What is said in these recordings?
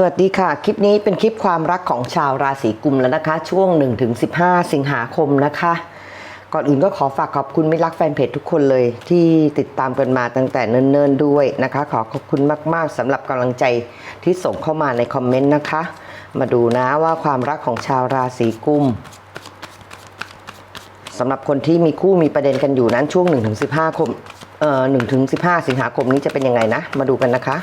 สวัสดีค่ะ คลิปนี้เป็นคลิปความรักของชาวราศีกุมแล้วนะคะ ช่วง 1-15 สิงหาคมนะคะ ก่อนอื่นก็ขอฝากขอบคุณมิตรรักแฟนเพจทุกคนเลย ที่ติดตามกันมาตั้งแต่เนิ่นๆด้วยนะคะ ขอขอบคุณมากๆสำหรับกำลังใจที่ส่งเข้ามาในคอมเมนต์นะคะ มาดูนะว่าความรักของชาวราศีกุมสำหรับคนที่มีคู่มีประเด็นกันอยู่นั้นช่วง 1-15 คมเอ่อ1-15 สิงหาคมนี้จะเป็นยังไงนะ มาดูกันนะคะ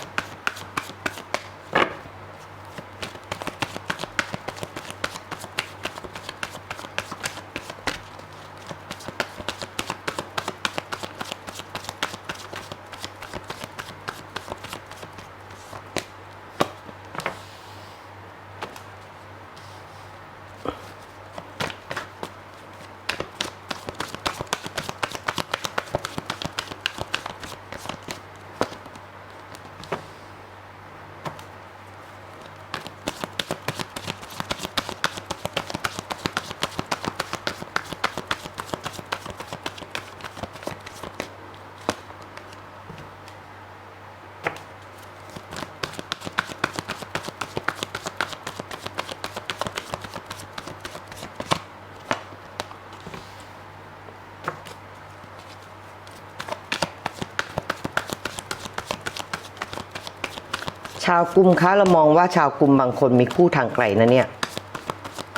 ชาวกลุ่มคะเรามองว่าชาวกลุ่มบางคนมีคู่ทางไกลนะเนี่ย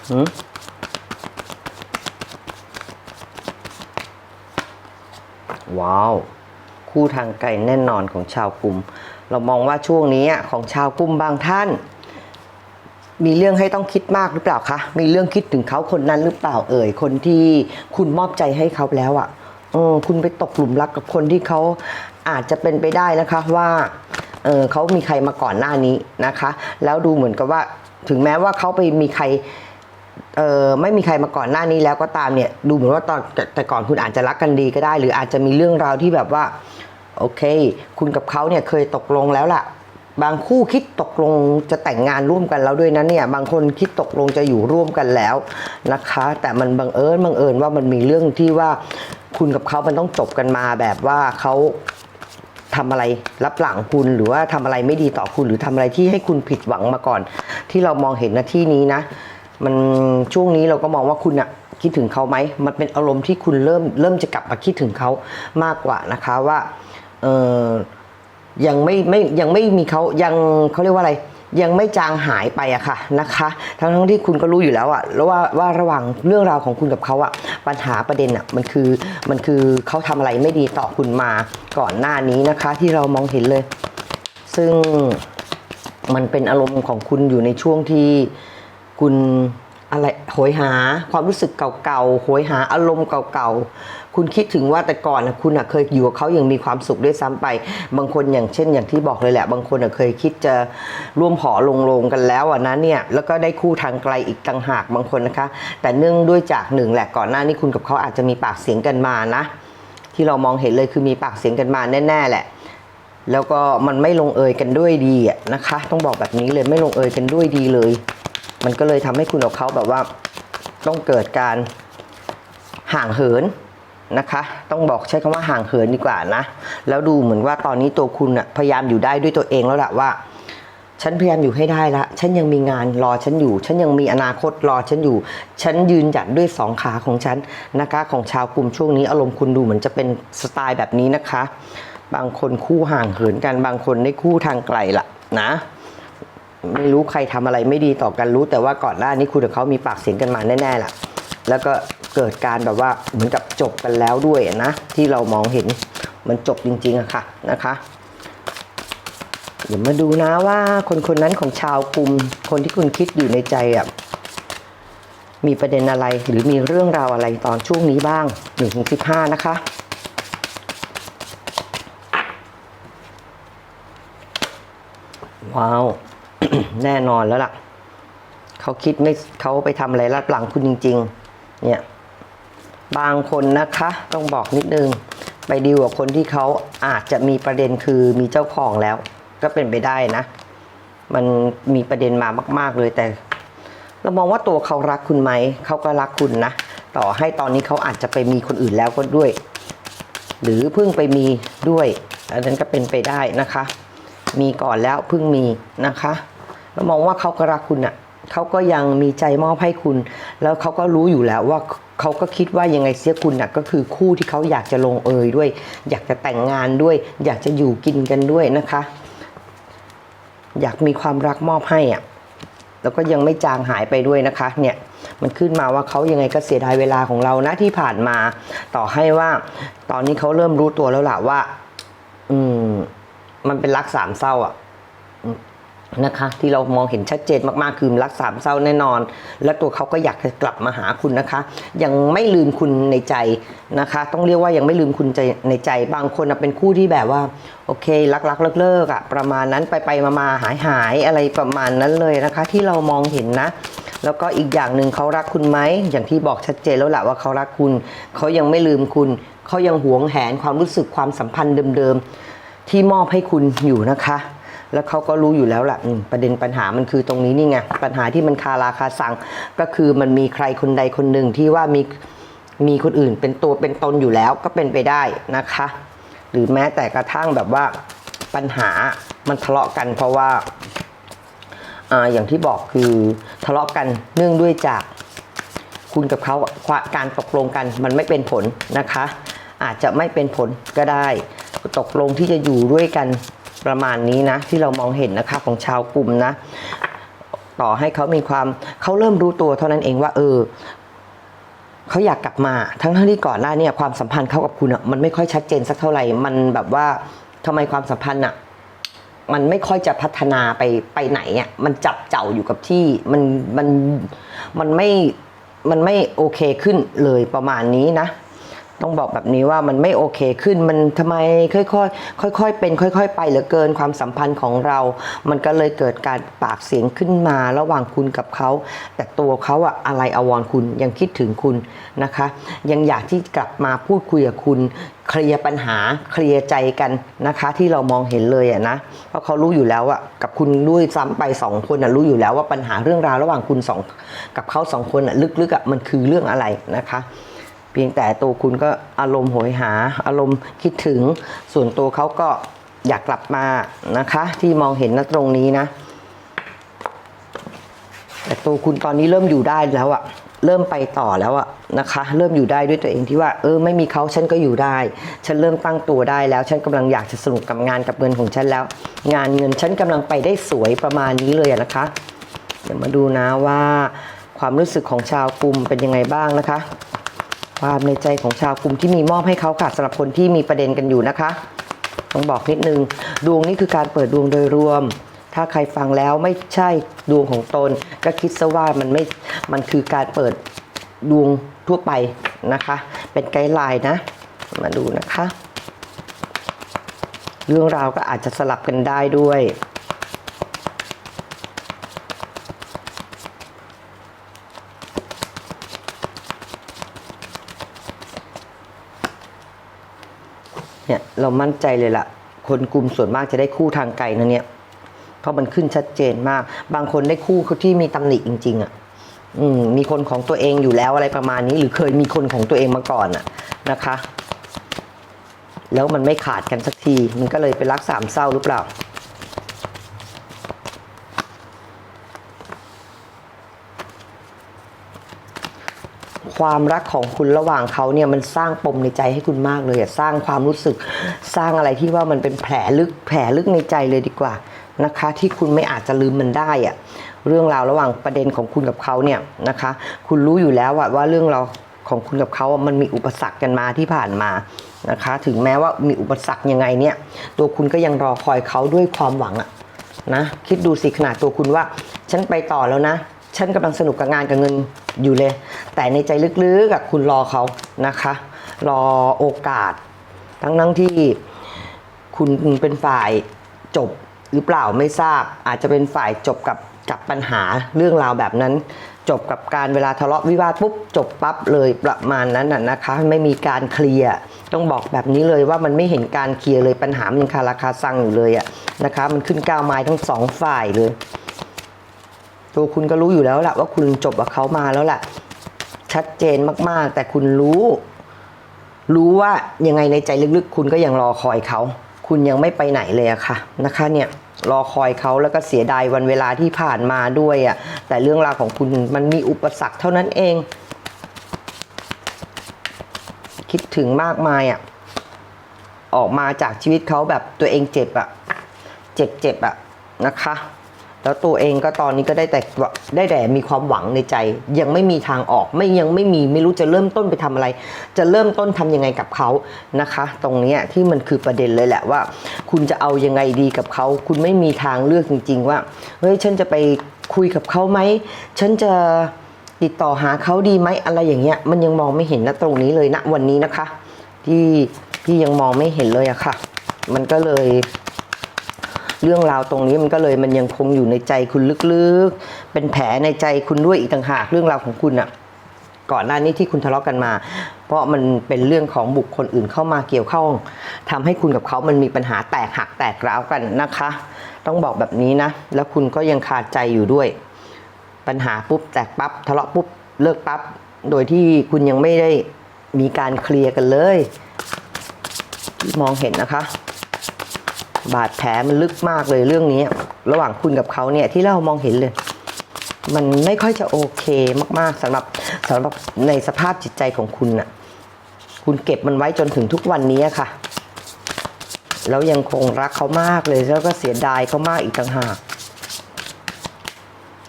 หืมว้าว คู่ทางไกลแน่นอนของชาวกลุ่ม เรามองว่าช่วงนี้ของชาวกลุ่มบางท่าน มีเรื่องให้ต้องคิดมากหรือเปล่าคะมีเรื่องคิดถึงเขาคนนั้นหรือเปล่าเอ่ยคนที่คุณมอบใจให้เขาแล้วอะ่ะเออคุณไปตกหลุมรักกับคนที่เขาอาจจะเป็นไปได้นะคะว่า เออเขามีใครมาก่อนหน้านี้นะคะ แล้วดูเหมือนกับว่าถึงแม้ว่าเขาไปมีใครเออไม่มีใครมาก่อนหน้านี้แล้วก็ตามเนี่ยดูเหมือนว่าตอนแต่ก่อนคุณอาจจะรักกันดีก็ได้ หรืออาจจะมีเรื่องราวที่แบบว่าโอเค คุณกับเขาเนี่ยเคยตกลงแล้วล่ะ บางคู่คิดตกลงจะแต่งงานร่วมกันแล้วด้วยนะเนี่ย บางคนคิดตกลงจะอยู่ร่วมกันแล้วนะคะ แต่มันบังเอิญบังเอิญว่ามันมีเรื่องที่ว่าคุณกับเขามันต้องจบกันมาแบบว่าเขา ทำอะไรรับหลังคุณหรือว่าทำอะไรไม่ดีต่อคุณหรือทำอะไรที่ให้คุณผิดหวังมาก่อน ที่เรามองเห็นนะที่นี้นะ มันช่วงนี้เราก็มองว่าคุณอะคิดถึงเขาไหมมันเป็นอารมณ์ที่คุณเริ่มเริ่มจะกลับมาคิดถึงเขามากกว่านะคะว่าเออยังไม่ไม่ยังไม่มีเขายังเขาเรียกว่าอะไร ยังไม่จางหายไปอะค่ะนะคะ ทั้งทั้งที่คุณก็รู้อยู่แล้วอะแล้วว่าว่าระหว่างเรื่องราวของคุณกับเขาอะปัญหาประเด็นอะมันคือมันคือเขาทำอะไรไม่ดีต่อคุณมาก่อนหน้านี้นะคะ ที่เรามองเห็นเลย ซึ่งมันเป็นอารมณ์ของคุณอยู่ในช่วงที่คุณอะไรโหยหาความรู้สึกเก่าๆโหยหาอารมณ์เก่าๆ คุณคิดถึงว่าแต่ก่อนนะคุณเคยอยู่กับเขาอย่างมีความสุขด้วยซ้ำไป บางคนอย่างเช่น อย่างที่บอกเลยแหละ บางคนเคยคิดจะร่วมหอลงโรงกันแล้วอะนะเนี่ยแล้วก็ได้คู่ทางไกลอีกต่างหากบางคนนะคะ แต่เนื่องด้วยจากหนึ่งแหละก่อนหน้านี้คุณกับเขาอาจจะมีปากเสียงกันมานะ ที่เรามองเห็นเลยคือมีปากเสียงกันมาแน่ๆแหละแล้วก็มันไม่ลงเอยกันด้วยดีอะนะคะ ต้องบอกแบบนี้เลยไม่ลงเอยกันด้วยดีเลย มันก็เลยทำให้คุณกับเขาแบบว่าต้องเกิดการห่างเหิน นะคะ ต้องบอกใช้คำว่าห่างเหินดีกว่านะ แล้วดูเหมือนว่าตอนนี้ตัวคุณอะพยายามอยู่ได้ด้วยตัวเองแล้วแหละว่า ฉันพยายามอยู่ให้ได้ละ ฉันยังมีงานรอฉันอยู่ ฉันยังมีอนาคตรอฉันอยู่ ฉันยืนหยัดด้วยสองขาของฉันนะคะ ของชาวกลุ่มช่วงนี้อารมณ์คุณดูเหมือนจะเป็นสไตล์แบบนี้นะคะ บางคนคู่ห่างเหินกัน บางคนได้คู่ทางไกลละนะไม่รู้ใครทำอะไรไม่ดีต่อกันรู้แต่ว่าก่อนหน้านี้คุณกับเขามีปากเสียงกันมาแน่ๆล่ะ แล้วก็เกิดการแบบว่าเหมือนกับจบกันแล้วด้วยนะที่เรามองเห็นมันจบจริงๆอะค่ะนะคะเดี๋ยวมาดูนะว่าคนคนนั้นของชาวกลุ่มคนที่คุณคิดอยู่ในใจอะมีประเด็นอะไรหรือมีเรื่องราวอะไรตอนช่วงนี้บ้าง1นถึงสินะคะว้าว แน่นอนแล้วล่ะ เขาคิดไม่เขาไปทำอะไรรับหลังคุณจริง ๆ เนี่ยบางคนนะคะต้องบอกนิดนึง ไปดีลกับคนที่เขาอาจจะมีประเด็นคือมีเจ้าของแล้ว ก็เป็นไปได้นะ มันมีประเด็นมามาก ๆเลยแต่ เรามองว่าตัวเขารักคุณไหมเขาก็รักคุณนะต่อให้ตอนนี้เขาอาจจะไปมีคนอื่นแล้วก็ด้วย หรือเพิ่งไปมีด้วยอันนั้นก็เป็นไปได้นะคะ มีก่อนแล้วเพิ่งมีนะคะ เรามองว่าเขาก็รักคุณอะ เขาก็ยังมีใจมอบให้คุณ แล้วเขาก็รู้อยู่แล้วว่าเขาก็คิดว่ายังไงเสียคุณน่ะก็คือคู่ที่เขาอยากจะลงเอยด้วย อยากจะแต่งงานด้วย อยากจะอยู่กินกันด้วยนะคะ อยากมีความรักมอบให้อะแล้วก็ยังไม่จางหายไปด้วยนะคะ เนี่ยมันขึ้นมาว่าเขายังไงก็เสียดายเวลาของเรานะที่ผ่านมา ต่อให้ว่า ตอนนี้เขาเริ่มรู้ตัวแล้วล่ะว่า อืม มันเป็นรักสามเศร้าอะ นะคะที่เรามองเห็นชัดเจนมากๆ คือรักสามเศร้าแน่นอน และตัวเขาก็อยากกลับมาหาคุณนะคะ ยังไม่ลืมคุณในใจนะคะ ต้องเรียกว่ายังไม่ลืมคุณใจในใจ บางคนเป็นคู่ที่แบบว่า โอเค รักรักเลิกเลิกๆอะประมาณนั้นไปไปมามาหายหายๆอะไรประมาณนั้นเลยนะคะ ที่เรามองเห็นนะแล้วก็อีกอย่างหนึ่งเขารักคุณไหมอย่างที่บอกชัดเจนแล้วแหละว่าเขารักคุณ เขายังไม่ลืมคุณเขายังหวงแหนความรู้สึกความสัมพันธ์เดิมๆที่มอบให้คุณอยู่นะคะ แล้วเขาก็รู้อยู่แล้วแหละอืมประเด็นปัญหามันคือตรงนี้นี่ไงปัญหาที่มันคาราคาสังก็คือมันมีใครคนใดคนหนึ่งที่ว่ามีมีคนอื่นเป็นตัวเป็นตนอยู่แล้วก็เป็นไปได้นะคะ หรือแม้แต่กระทั่งแบบว่าปัญหามันทะเลาะกันเพราะว่าอ่าอย่างที่บอกคือทะเลาะกันเนื่องด้วยจากคุณกับเขาอะการตกลงกันมันไม่เป็นผลนะคะ อาจจะไม่เป็นผลก็ได้ ตกลงที่จะอยู่ด้วยกัน ประมาณนี้นะ ที่เรามองเห็นนะคะของชาวกลุ่มนะ ต่อให้เขามีความเขาเริ่มรู้ตัวเท่านั้นเองว่า เออเขาอยากกลับมาทั้งทั้งที่ก่อนหน้าเนี่ยความสัมพันธ์เขากับคุณอะมันไม่ค่อยชัดเจนสักเท่าไหร่มันแบบว่าทำไมความสัมพันธ์อะมันไม่ค่อยจะพัฒนาไปไปไหนอะมันจับเจ้าอยู่กับที่มันมันมันไม่มันไม่โอเคขึ้นเลยประมาณนี้นะ ต้องบอกแบบนี้ว่ามันไม่โอเคขึ้นมันทำไมค่อยๆค่อยๆเป็น ค่อย ๆ ไปเหลือเกินความสัมพันธ์ของเรา มันก็เลยเกิดการปากเสียงขึ้นมาระหว่างคุณกับเขา แต่ตัวเขาอะอะไรอวรคุณยังคิดถึงคุณนะคะ ยังอยากที่กลับมาพูดคุยกับคุณเคลียร์ปัญหาเคลียร์ใจกันนะคะ ที่เรามองเห็นเลยอะนะเพราะเขารู้อยู่แล้วอะกับคุณด้วยซ้ำไปสองคนอะรู้อยู่แล้วว่าปัญหาเรื่องราวระหว่างคุณสองกับเขาสองคนอะลึกๆอะมันคือเรื่องอะไรนะคะ พียงแต่ตัวคุณก็อารมณ์โหยหา อารมณ์คิดถึง ส่วนตัวเขาก็อยากกลับมานะคะ ที่มองเห็นณตรงนี้นะ แต่ตัวคุณตอนนี้เริ่มอยู่ได้แล้วอะเริ่มไปต่อแล้วอะนะคะ เริ่มอยู่ได้ด้วยตัวเองที่ว่า เออไม่มีเขาฉันก็อยู่ได้ ฉันเริ่มตั้งตัวได้แล้ว ฉันกำลังอยากจะสนุกกับงานกับเงินของฉันแล้ว งานเงินฉันกำลังไปได้สวยประมาณนี้เลยนะคะ เดี๋ยวมาดูนะว่า ความรู้สึกของชาวกลุ่มเป็นยังไงบ้างนะคะ ความในใจของชาวกลุ่มที่มีมอบให้เขาค่ะสำหรับคนที่มีประเด็นกันอยู่นะคะ ต้องบอกนิดนึง ดวงนี้คือการเปิดดวงโดยรวม ถ้าใครฟังแล้วไม่ใช่ดวงของตน ก็คิดซะว่ามันไม่ มันคือการเปิดดวงทั่วไปนะคะ เป็นไกด์ไลน์นะ มาดูนะคะ เรื่องราวก็อาจจะสลับกันได้ด้วย เนี่ยเรามั่นใจเลยล่ะ คนกลุ่มส่วนมากจะได้คู่ทางไกลนะเนี่ยเพราะมันขึ้นชัดเจนมาก บางคนได้คู่ที่มีตำหนิจริง ๆอะอืมมีคนของตัวเองอยู่แล้วอะไรประมาณนี้ หรือเคยมีคนของตัวเองมาก่อนอะนะคะ แล้วมันไม่ขาดกันสักที มันก็เลยเป็นรักสามเศร้าหรือเปล่า ความรักของคุณระหว่างเขาเนี่ยมันสร้างปมในใจให้คุณมากเลยอะสร้างความรู้สึกสร้างอะไรที่ว่ามันเป็นแผลลึกแผลลึกในใจเลยดีกว่านะคะ ที่คุณไม่อาจจะลืมมันได้อะเรื่องราวระหว่างประเด็นของคุณกับเขาเนี่ยนะคะ คุณรู้อยู่แล้วว่าเรื่องราวของคุณกับเขามันมีอุปสรรคกันมาที่ผ่านมานะคะ ถึงแม้ว่ามีอุปสรรคยังไงเนี่ย ตัวคุณก็ยังรอคอยเขาด้วยความหวังอะนะคิดดูสิขนาดตัวคุณว่า ฉันไปต่อแล้วนะ ฉันกำลังสนุกกับงานกับเงิน อยู่เลย แต่ในใจลึกๆกับคุณรอเขานะคะ รอโอกาส ทั้งทั้งที่คุณเป็นฝ่ายจบหรือเปล่าไม่ทราบ อาจจะเป็นฝ่ายจบกับกับปัญหาเรื่องราวแบบนั้น จบกับการเวลาทะเลาะวิวาทปุ๊บจบปั๊บเลยประมาณนั้นน่ะนะคะ ไม่มีการเคลียร์ต้องบอกแบบนี้เลยว่ามันไม่เห็นการเคลียร์เลยปัญหามันยังคาราคาซังอยู่เลยอะนะคะ มันขึ้นก้าวไม้ทั้งสองฝ่ายเลย ตัวคุณก็รู้อยู่แล้วแหละว่าคุณจบกับเขามาแล้วแหละชัดเจนมากๆ แต่คุณรู้ รู้ว่ายังไงในใจลึกๆ คุณก็ยังรอคอยเขา คุณยังไม่ไปไหนเลยอะค่ะนะคะ เนี่ยรอคอยเขาแล้วก็เสียดายวันเวลาที่ผ่านมาด้วยอะแต่เรื่องราวของคุณมันมีอุปสรรคเท่านั้นเอง คิดถึงมากมายอะออกมาจากชีวิตเขาแบบตัวเองเจ็บอะเจ็บเจ็บอะนะคะ แล้วตัวเองก็ตอนนี้ก็ได้แต่ได้แต่มีความหวังในใจ ยังไม่มีทางออกไม่ยังไม่มีไม่รู้จะเริ่มต้นไปทำอะไร จะเริ่มต้นทำยังไงกับเขานะคะ ตรงนี้ที่มันคือประเด็นเลยแหละว่า คุณจะเอายังไงดีกับเขา คุณไม่มีทางเลือกจริง ๆ ว่าเฮ้ยฉันจะไปคุยกับเขาไหมฉันจะติดต่อหาเขาดีไหมอะไรอย่างเงี้ยมันยังมองไม่เห็นนะตรงนี้เลยณวันนี้นะคะ ที่ที่ยังมองไม่เห็นเลยอะค่ะ มันก็เลย เรื่องราวตรงนี้มันก็เลยมันยังคงอยู่ในใจคุณลึกๆ เป็นแผลในใจคุณด้วยอีกต่างหากเรื่องราวของคุณอะก่อนหน้านี้ที่คุณทะเลาะกันมา เพราะมันเป็นเรื่องของบุคคลอื่นเข้ามาเกี่ยวข้องทำให้คุณกับเขามันมีปัญหาแตกหักแตกร้าวกันนะคะ ต้องบอกแบบนี้นะ แล้วคุณก็ยังคาใจอยู่ด้วย ปัญหาปุ๊บแตกปั๊บทะเลาะปุ๊บเลิกปั๊บโดยที่คุณยังไม่ได้มีการเคลียร์กันเลย มองเห็นนะคะ บาดแผลมันลึกมากเลยเรื่องนี้ ระหว่างคุณกับเขาเนี่ยที่เรามองเห็นเลย มันไม่ค่อยจะโอเคมากๆสำหรับสำหรับในสภาพจิตใจของคุณน่ะ คุณเก็บมันไว้จนถึงทุกวันนี้ค่ะ แล้วยังคงรักเขามากเลยแล้วก็เสียดายเขามากอีกต่างหาก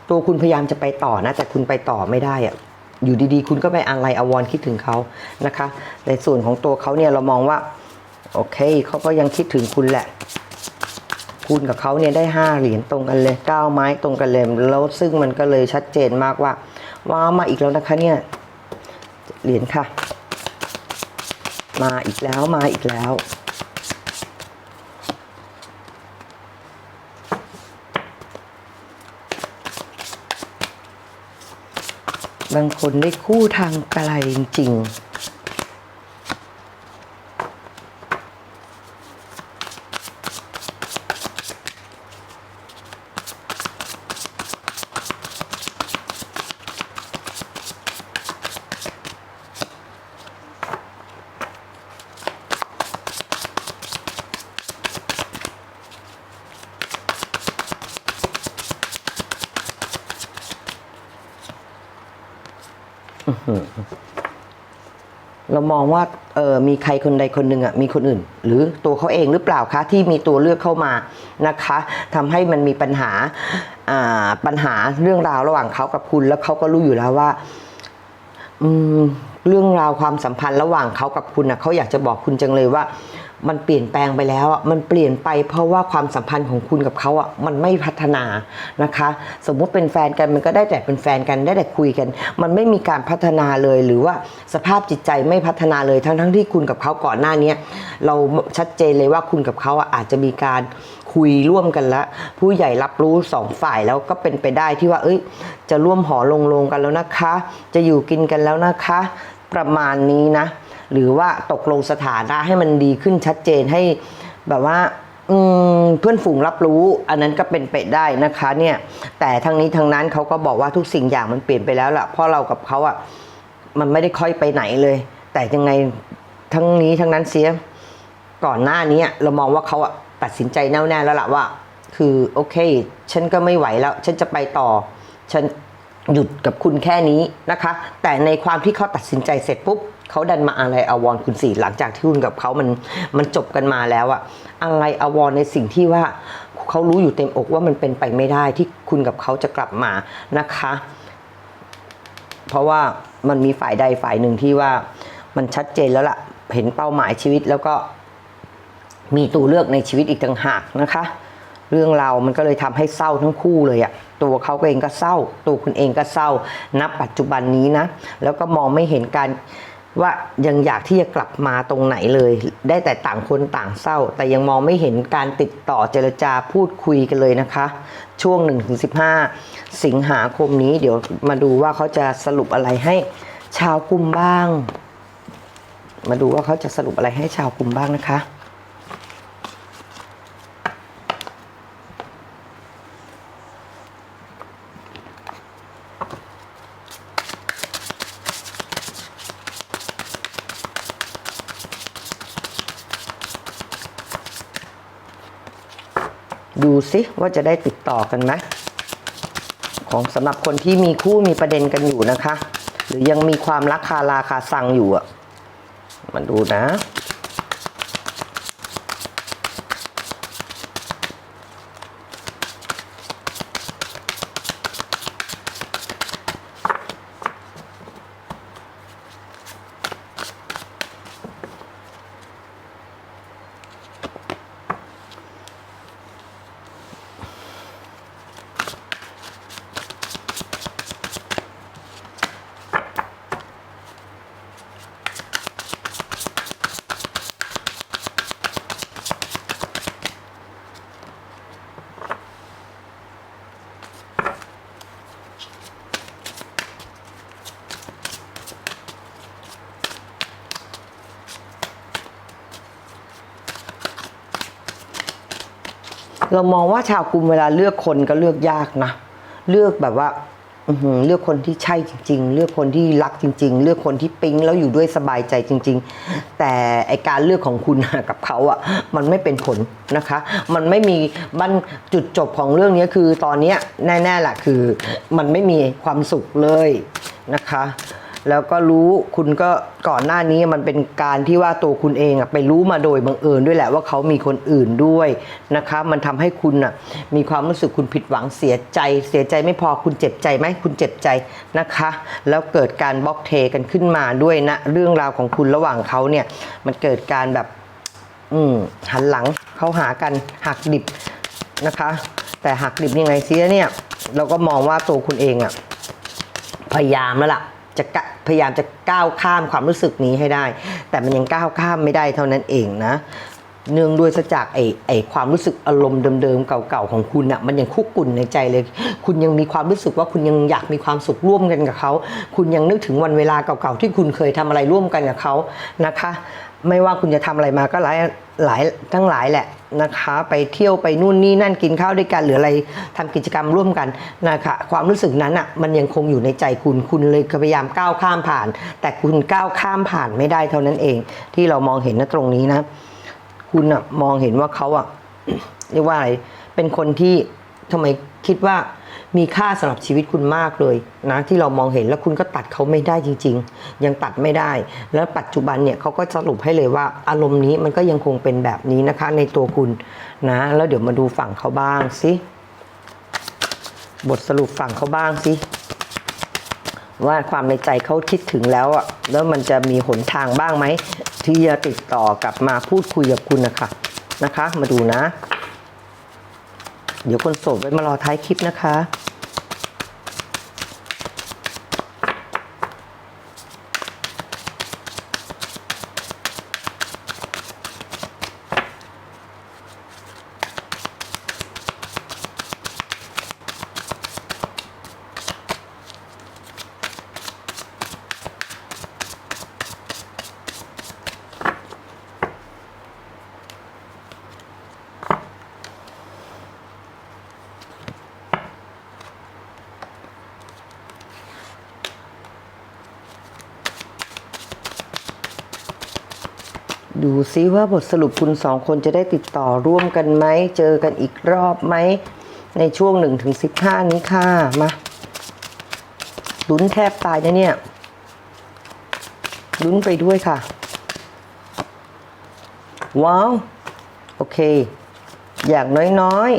ตัวคุณพยายามจะไปต่อนะ แต่คุณไปต่อไม่ได้อะอยู่ดีๆ คุณก็ไปอะไรอวรคิดถึงเขานะคะ ในส่วนของตัวเขาเนี่ยเรามองว่า โอเคเขาก็ยังคิดถึงคุณแหละ คุณกับเขาเนี่ยได้ห้าเหรียญตรงกันเลยเก้าไม้ตรงกันเลย แล้วซึ่งมันก็เลยชัดเจนมากว่า ว้าวมาอีกแล้วนะคะเนี่ย เหรียญค่ะ มาอีกแล้วมาอีกแล้ว บางคนได้คู่ทางไกลจริงๆ เรามองว่าเออมีใครคนใดคนหนึ่งอะมีคนอื่น หรือตัวเขาเองหรือเปล่าคะที่มีตัวเลือกเข้ามานะคะทำให้มันมีปัญหาอ่าปัญหาเรื่องราวระหว่างเขากับคุณ แล้วเขาก็รู้อยู่แล้วว่า อืมเรื่องราวความสัมพันธ์ระหว่างเขากับคุณนะเขาอยากจะบอกคุณจังเลยว่า มันเปลี่ยนแปลงไปแล้วอะมันเปลี่ยนไปเพราะว่าความสัมพันธ์ของคุณกับเขาอะมันไม่พัฒนานะคะ สมมุติเป็นแฟนกันมันก็ได้แต่เป็นแฟนกันได้แต่คุยกัน มันไม่มีการพัฒนาเลยหรือว่าสภาพจิตใจไม่พัฒนาเลยทั้งทั้งที่คุณกับเขาก่อนหน้านี้เราชัดเจนเลยว่าคุณกับเขาอะอาจจะมีการคุยร่วมกันแล้ว ผู้ใหญ่รับรู้สองฝ่ายแล้วก็เป็นไปได้ที่ว่าเอ้ย จะร่วมหอลงลงกันแล้วนะคะ จะอยู่กินกันแล้วนะคะ ประมาณนี้นะ หรือว่าตกลงสถานะให้มันดีขึ้นชัดเจนให้แบบว่าอืมเพื่อนฝูงรับรู้ อันนั้นก็เป็นไปได้นะคะเนี่ยแต่ทั้งนี้ทั้งนั้นเขาก็บอกว่าทุกสิ่งอย่างมันเปลี่ยนไปแล้วล่ะเพราะเรากับเขาอะมันไม่ได้ค่อยไปไหนเลย แต่ยังไงทั้งนี้ทั้งนั้นเสียก่อนหน้านี้เรามองว่าเขาอะตัดสินใจแน่วแน่แล้วล่ะว่า คือโอเค ฉันก็ไม่ไหวแล้ว ฉันจะไปต่อ ฉันหยุดกับคุณแค่นี้นะคะ แต่ในความที่เขาตัดสินใจเสร็จปุ๊บ เขาดันมาอะไรอาวรคุณสี่หลังจากที่คุณกับเขามันมันจบกันมาแล้วอะอะไรอาวรในสิ่งที่ว่าเขารู้อยู่เต็มอกว่ามันเป็นไปไม่ได้ที่คุณกับเขาจะกลับมานะคะ เพราะว่ามันมีฝ่ายใดฝ่ายหนึ่งที่ว่ามันชัดเจนแล้วล่ะเห็นเป้าหมายชีวิตแล้วก็มีตัวเลือกในชีวิตอีกต่างหากนะคะ เรื่องราวมันก็เลยทำให้เศร้าทั้งคู่เลยอะตัวเขาเองก็เศร้า ตัวคุณเองก็เศร้าณปัจจุบันนี้นะ แล้วก็มองไม่เห็นการ ว่ายังอยากที่จะกลับมาตรงไหนเลย ได้แต่ต่างคนต่างเศร้า แต่ยังมองไม่เห็นการติดต่อเจรจาพูดคุยกันเลยนะคะ ช่วง 1-15 สิงหาคมนี้เดี๋ยวมาดูว่าเขาจะสรุปอะไรให้ชาวกลุ่มบ้าง มาดูว่าเขาจะสรุปอะไรให้ชาวกลุ่มบ้างนะคะ ดูซิว่าจะได้ติดต่อกันไหมของสำหรับคนที่มีคู่มีประเด็นกันอยู่นะคะ หรือยังมีความรักคาราคาซังอยู่อะมาดูนะ เรามองว่าชาวกรุมเวลาเลือกคนก็เลือกยากนะ เลือกแบบว่าเลือกคนที่ใช่จริง ๆ เลือกคนที่รักจริง ๆ เลือกคนที่ปิ๊งแล้วอยู่ด้วยสบายใจจริง ๆ แต่ไอการเลือกของคุณกับเขาอะมันไม่เป็นผลนะคะ มันไม่มีมันจุดจบของเรื่องนี้คือตอนนี้แน่ๆแหละคือ มันไม่มีความสุขเลยนะคะ แล้วก็รู้คุณก็ก่อนหน้านี้มันเป็นการที่ว่าตัวคุณเองอะไปรู้มาโดยบังเอิญด้วยแหละว่าเขามีคนอื่นด้วยนะคะมันทำให้คุณอะมีความรู้สึกคุณผิดหวังเสียใจ เสียใจไม่พอคุณเจ็บใจไหมคุณเจ็บใจนะคะ แล้วเกิดการบล็อกเทกันขึ้นมาด้วยนะเรื่องราวของคุณระหว่างเขาเนี่ยมันเกิดการแบบอืมหันหลังเข้าหากันหักดิบนะคะ แต่หักดิบยังไงเสียเนี่ย เราก็มองว่าตัวคุณเองอะพยายามแล้วล่ะ จะพยายามจะก้าวข้ามความรู้สึกนี้ให้ได้ แต่มันยังก้าวข้ามไม่ได้เท่านั้นเองนะเนื่องด้วยซะจากไอ้ไอ้ความรู้สึกอารมณ์เดิมๆเก่าๆของคุณอะมันยังคุกกุ่นในใจเลย คุณยังมีความรู้สึกว่าคุณยังอยากมีความสุขร่วมกันกับเขา คุณยังนึกถึงวันเวลาเก่าๆที่คุณเคยทำอะไรร่วมกันกับเขานะคะ ไม่ว่าคุณจะทำอะไรมาก็หลายหลายทั้งหลายแหละนะคะ ไปเที่ยวไปนู่นนี่นั่นกินข้าวด้วยกันหรืออะไรทำกิจกรรมร่วมกันนะคะความรู้สึกนั้นอะมันยังคงอยู่ในใจคุณคุณเลยพยายามก้าวข้ามผ่าน แต่คุณก้าวข้ามผ่านไม่ได้เท่านั้นเอง ที่เรามองเห็นนะตรงนี้นะ คุณอะมองเห็นว่าเขาอะเรียกว่าอะไรเป็นคนที่ทำไมคิดว่า มีค่าสำหรับชีวิตคุณมากเลยนะที่เรามองเห็นแล้วคุณก็ตัดเขาไม่ได้จริง ๆ ยังตัดไม่ได้ แล้วปัจจุบันเนี่ยเขาก็สรุปให้เลยว่าอารมณ์นี้มันก็ยังคงเป็นแบบนี้นะคะ ในตัวคุณนะแล้วเดี๋ยวมาดูฝั่งเขาบ้างสิบทสรุปฝั่งเขาบ้างสิว่าความในใจเขาคิดถึงแล้วอะแล้วมันจะมีหนทางบ้างไหมที่จะติดต่อกลับมาพูดคุยกับคุณนะคะนะคะ มาดูนะ เดี๋ยวคนโสดไว้มารอท้ายคลิปนะคะ ดูซิว่าบทสรุปคุณสองคนจะได้ติดต่อร่วมกันไหม เจอกันอีกรอบไหม ในช่วง1ถึง15 นี้ค่ะ มาลุ้นแทบตายนะเนี่ยลุ้นไปด้วยค่ะ ว้าว โอเค อย่างน้อย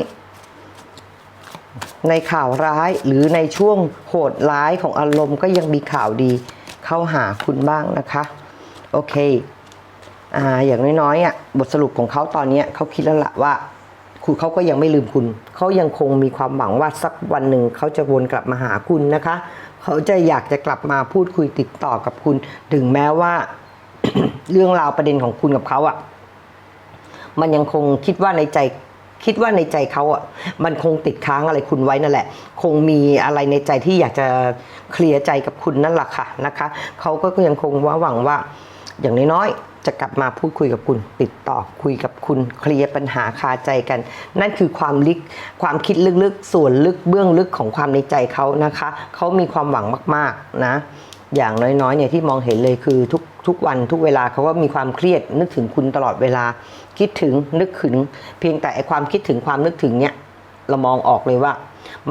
ๆ ในข่าวร้ายหรือในช่วงโหดร้ายของอารมณ์ก็ยังมีข่าวดีเข้าหาคุณบ้างนะคะ โอเค อ่าอย่างน้อยๆอะบทสรุปของเขาตอนเนี้ยเขาคิดแล้วละว่าคุณเขาก็ยังไม่ลืมคุณ เขายังคงมีความหวังว่าสักวันหนึ่งเขาจะวนกลับมาหาคุณนะคะ เขาจะอยากจะกลับมาพูดคุยติดต่อกับคุณ ถึงแม้ว่าเรื่องราวประเด็นของคุณกับเขาอะ มันยังคงคิดว่าในใจ คิดว่าในใจเขาอะ มันคงติดค้างอะไรคุณไว้นั่นแหละ คงมีอะไรในใจที่อยากจะเคลียร์ใจกับคุณนั่นแหละค่ะนะคะ เขาก็ยังคงว่าหวังว่า อย่างน้อยๆ จะกลับมาพูดคุยกับคุณ ติดต่อคุยกับคุณเคลียร์ปัญหาคาใจกัน นั่นคือความลึกความคิดลึกๆ ส่วนลึกเบื้องลึกของความในใจเขานะคะ เขามีความหวังมากๆนะอย่างน้อยๆเนี่ยที่มองเห็นเลยคือทุกทุกวันทุกเวลาเขาก็มีความเครียดนึกถึงคุณตลอดเวลา คิดถึงนึกถึง เพียงแต่ไอความคิดถึงความนึกถึงเนี่ยเรามองออกเลยว่า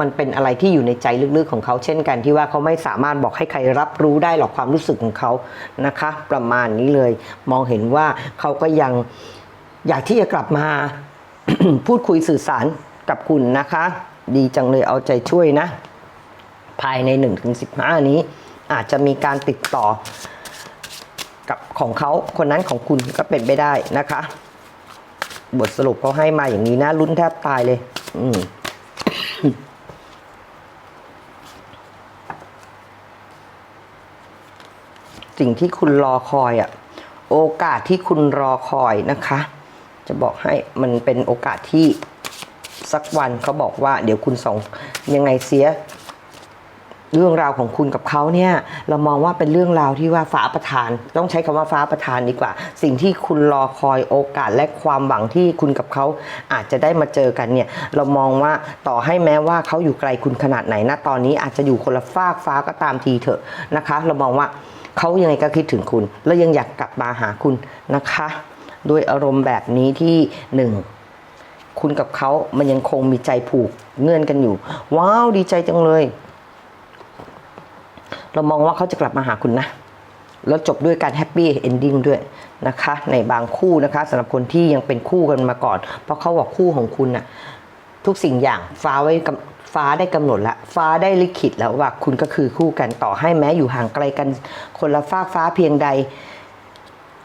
มันเป็นอะไรที่อยู่ในใจลึกๆของเขา เช่นกันที่ว่าเขาไม่สามารถบอกให้ใครรับรู้ได้หรอกความรู้สึกของเขานะคะ ประมาณนี้เลย มองเห็นว่าเขาก็ยังอยากที่จะกลับมาพูดคุยสื่อสารกับคุณนะคะ ดีจังเลยเอาใจช่วยนะ ภายใน 1-15 นี้ อาจจะมีการติดต่อกับของเขาคนนั้นของคุณก็เป็นไปได้นะคะ บทสรุปเขาให้มาอย่างนี้นะลุ้นแทบตายเลย อืม สิ่งที่คุณรอคอยอะโอกาสที่คุณรอคอยนะคะ จะบอกให้มันเป็นโอกาสที่สักวันเขาบอกว่า เดี๋ยวคุณสองยังไงเสีย เรื่องราวของคุณกับเขาเนี่ย เรามองว่าเป็นเรื่องราวที่ว่าฟ้าประทาน ต้องใช้คำว่าฟ้าประทานดีกว่า สิ่งที่คุณรอคอยโอกาสและความหวังที่คุณกับเขาอาจจะได้มาเจอกันเนี่ย เรามองว่าต่อให้แม้ว่าเขาอยู่ไกลคุณขนาดไหนนะตอนนี้อาจจะอยู่คนละฟากฟ้าก็ตามทีเถอะนะคะ เรามองว่า เขายังไงก็คิดถึงคุณ แล้วยังอยากกลับมาหาคุณนะคะ ด้วยอารมณ์แบบนี้ที่หนึ่งคุณกับเขามันยังคงมีใจผูกเงื่อนกันอยู่ ว้าวดีใจจังเลย เรามองว่าเขาจะกลับมาหาคุณนะ แล้วจบด้วยการแฮปปี้เอนดิ้งด้วยนะคะ ในบางคู่นะคะสำหรับคนที่ยังเป็นคู่กันมาก่อน เพราะเขาบอกคู่ของคุณน่ะทุกสิ่งอย่างฟ้าไว้กำ ฟ้าได้กำหนดละฟ้าได้ลิขิตแล้วว่าคุณก็คือคู่กันต่อให้แม้อยู่ห่างไกลกัน คนละฟากฟ้าเพียงใด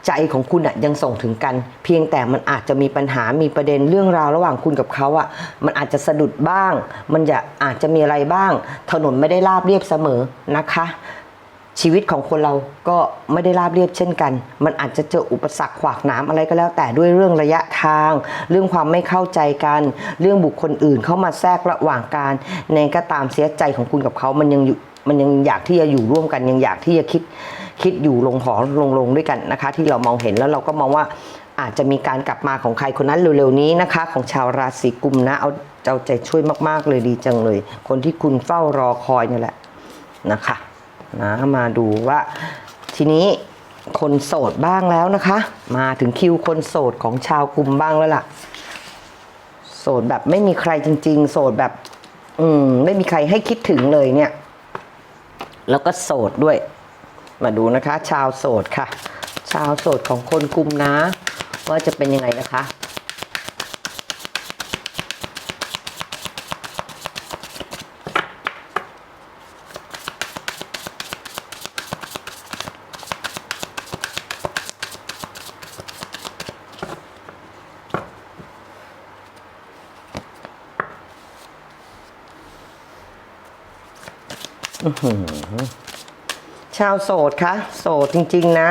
ใจของคุณอะยังส่งถึงกัน เพียงแต่มันอาจจะมีปัญหามีประเด็นเรื่องราวระหว่างคุณกับเขาอะมันอาจจะสะดุดบ้าง มันจะอาจจะมีอะไรบ้าง ถนนไม่ได้ราบเรียบเสมอนะคะ ชีวิตของคนเราก็ไม่ได้ราบเรียบเช่นกัน มันอาจจะเจออุปสรรคขวากหน้ำอะไรก็แล้ว แต่ด้วยเรื่องระยะทาง เรื่องความไม่เข้าใจกัน เรื่องบุคคลอื่นเข้ามาแทรกระหว่างการในก็ตามเสียใจของคุณกับเขามันยังอยู่มันยังอยากที่จะอยู่ร่วมกัน ยังอยากที่จะคิดคิดอยู่ลงหอลงลงด้วยกันนะคะ ที่เรามองเห็นแล้วเราก็มองว่าอาจจะมีการกลับมาของใครคนนั้นเร็วๆนี้นะคะ ของชาวราศีกุมนะเอาเอาใจช่วยมากๆเลยดีจังเลย คนที่คุณเฝ้ารอคอยนี่แหละนะคะ นะมาดูว่า ทีนี้คนโสดบ้างแล้วนะคะ มาถึงคิวคนโสดของชาวกลุ่มบ้างแล้วล่ะ โสดแบบไม่มีใครจริง ๆ โสดแบบ อืม ไม่มีใครให้คิดถึงเลยเนี่ย แล้วก็โสดด้วย มาดูนะคะ ชาวโสดค่ะ ชาวโสดของคนกลุ่มนะ ว่าจะเป็นยังไงนะคะ ชาวโสดคะโสดจริง ๆ นะ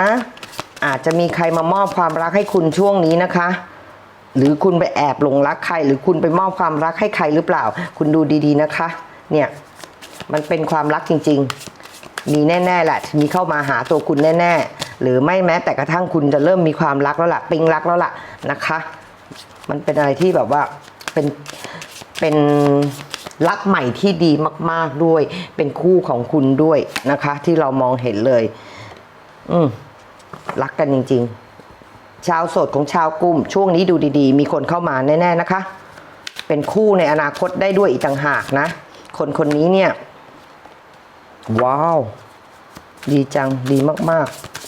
อาจจะมีใครมามอบความรักให้คุณช่วงนี้นะคะ หรือคุณไปแอบหลงรักใคร หรือคุณไปมอบความรักให้ใครหรือเปล่า คุณดูดีๆนะคะ เนี่ย มันเป็นความรักจริง ๆ มีแน่ๆแหละมีเข้ามาหาตัวคุณแน่ ๆ หรือไม่แม้แต่กระทั่งคุณจะเริ่มมีความรักแล้วล่ะปิ๊งรักแล้วล่ะนะคะ มันเป็นอะไรที่แบบว่าเป็นเป็น รักใหม่ที่ดีมาก ๆด้วย เป็นคู่ของคุณด้วยนะคะ ที่เรามองเห็นเลย อืมรักกันจริง ๆ ชาวโสดของชาวกลุ่มช่วงนี้ดูดีๆ มีคนเข้ามาแน่ ๆ นะคะ เป็นคู่ในอนาคตได้ด้วยอีกต่างหากนะ คนคนนี้เนี่ย ว้าว ดีจังดีมาก ๆ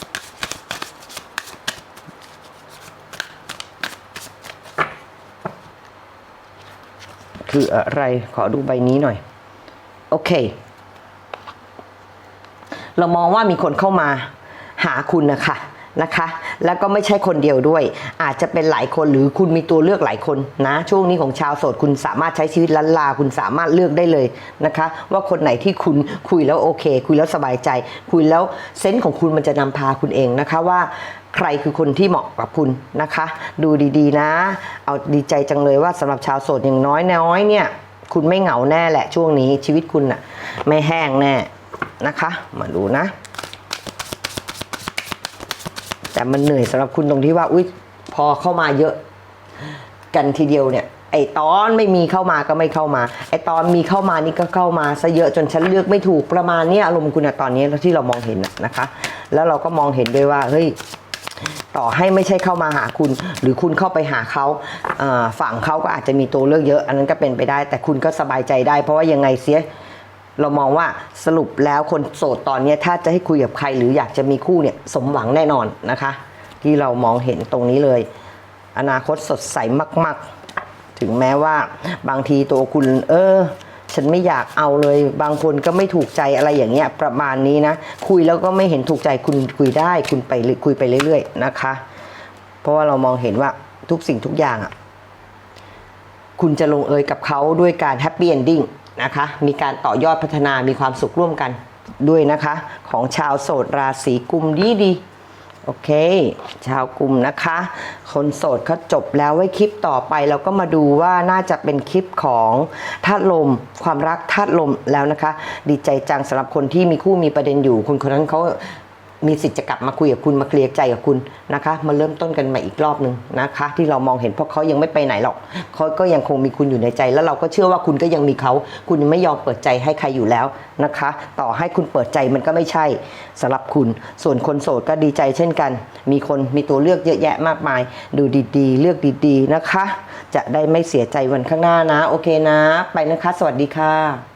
คืออะไร ขอดูใบนี้หน่อย โอเค เรามองว่ามีคนเข้ามาหาคุณนะคะนะคะ แล้วก็ไม่ใช่คนเดียวด้วย อาจจะเป็นหลายคนหรือคุณมีตัวเลือกหลายคนนะ ช่วงนี้ของชาวโสดคุณสามารถใช้ชีวิตลันลา คุณสามารถเลือกได้เลยนะคะ ว่าคนไหนที่คุณคุยแล้วโอเค คุยแล้วสบายใจ คุยแล้วเซนส์ของคุณมันจะนำพาคุณเองนะคะว่า ใครคือคนที่เหมาะกับคุณนะคะ ดูดีๆนะ เอาดีใจจังเลยว่าสำหรับชาวโสดอย่างน้อยน้อยเนี่ย คุณไม่เหงาแน่แหละช่วงนี้ชีวิตคุณน่ะ ไม่แห้งแน่นะคะ มาดูนะ แต่มันเหนื่อยสำหรับคุณตรงที่ว่าอุ๊ยพอเข้ามาเยอะกันทีเดียวเนี่ยไอตอนไม่มีเข้ามาก็ไม่เข้ามา ไอตอนมีเข้ามานี่ก็เข้ามาซะเยอะจนฉันเลือกไม่ถูกประมาณเนี้ยอารมณ์คุณอะตอนนี้ที่เรามองเห็นนะนะคะ แล้วเราก็มองเห็นด้วยว่าเฮ้ย ต่อให้ไม่ใช่เข้ามาหาคุณ หรือคุณเข้าไปหาเขาฝั่งเขาก็อาจจะมีตัวเลือกเยอะ อันนั้นก็เป็นไปได้ แต่คุณก็สบายใจได้ เพราะว่ายังไงเสียเรามองว่าสรุปแล้วคนโสดตอนนี้ถ้าจะให้คุยกับใครหรืออยากจะมีคู่เนี่ยสมหวังแน่นอนนะคะ ที่เรามองเห็นตรงนี้เลย อนาคตสดใสมาก ๆ ถึงแม้ว่าบางทีตัวคุณเออ ฉันไม่อยากเอาเลย บางคนก็ไม่ถูกใจอะไรอย่างเงี้ยประมาณนี้นะ คุยแล้วก็ไม่เห็นถูกใจคุณคุยได้ คุณไปคุยไปเรื่อยๆนะคะ เพราะว่าเรามองเห็นว่าทุกสิ่งทุกอย่างอะคุณจะลงเอยกับเขาด้วยการแฮปปี้เอนดิ้งนะคะ มีการต่อยอดพัฒนามีความสุขร่วมกันด้วยนะคะ ของชาวโสดราศีกุมดีดี โอเค ชาวกลุ่มนะคะ คนโสดเขาจบแล้วไว้คลิปต่อไปเราก็มาดูว่าน่าจะเป็นคลิปของธาตุลม ความรักธาตุลมแล้วนะคะ ดีใจจังสำหรับคนที่มีคู่มีประเด็นอยู่คนคนนั้นเขา มีสิทธิ์จะกลับมาคุยกับคุณมาเคลียร์ใจกับคุณนะคะ มาเริ่มต้นกันใหม่อีกรอบหนึ่งนะคะ ที่เรามองเห็นเพราะเขายังไม่ไปไหนหรอกเขาก็ยังคงมีคุณอยู่ในใจ แล้วเราก็เชื่อว่าคุณก็ยังมีเขาคุณยังไม่ยอมเปิดใจให้ใครอยู่แล้วนะคะ ต่อให้คุณเปิดใจมันก็ไม่ใช่สำหรับคุณ ส่วนคนโสดก็ดีใจเช่นกัน มีคนมีตัวเลือกเยอะแยะมากมาย ดูดีๆ เลือกดีๆนะคะ จะได้ไม่เสียใจวันข้างหน้านะ โอเคนะ ไปนะคะ สวัสดีค่ะ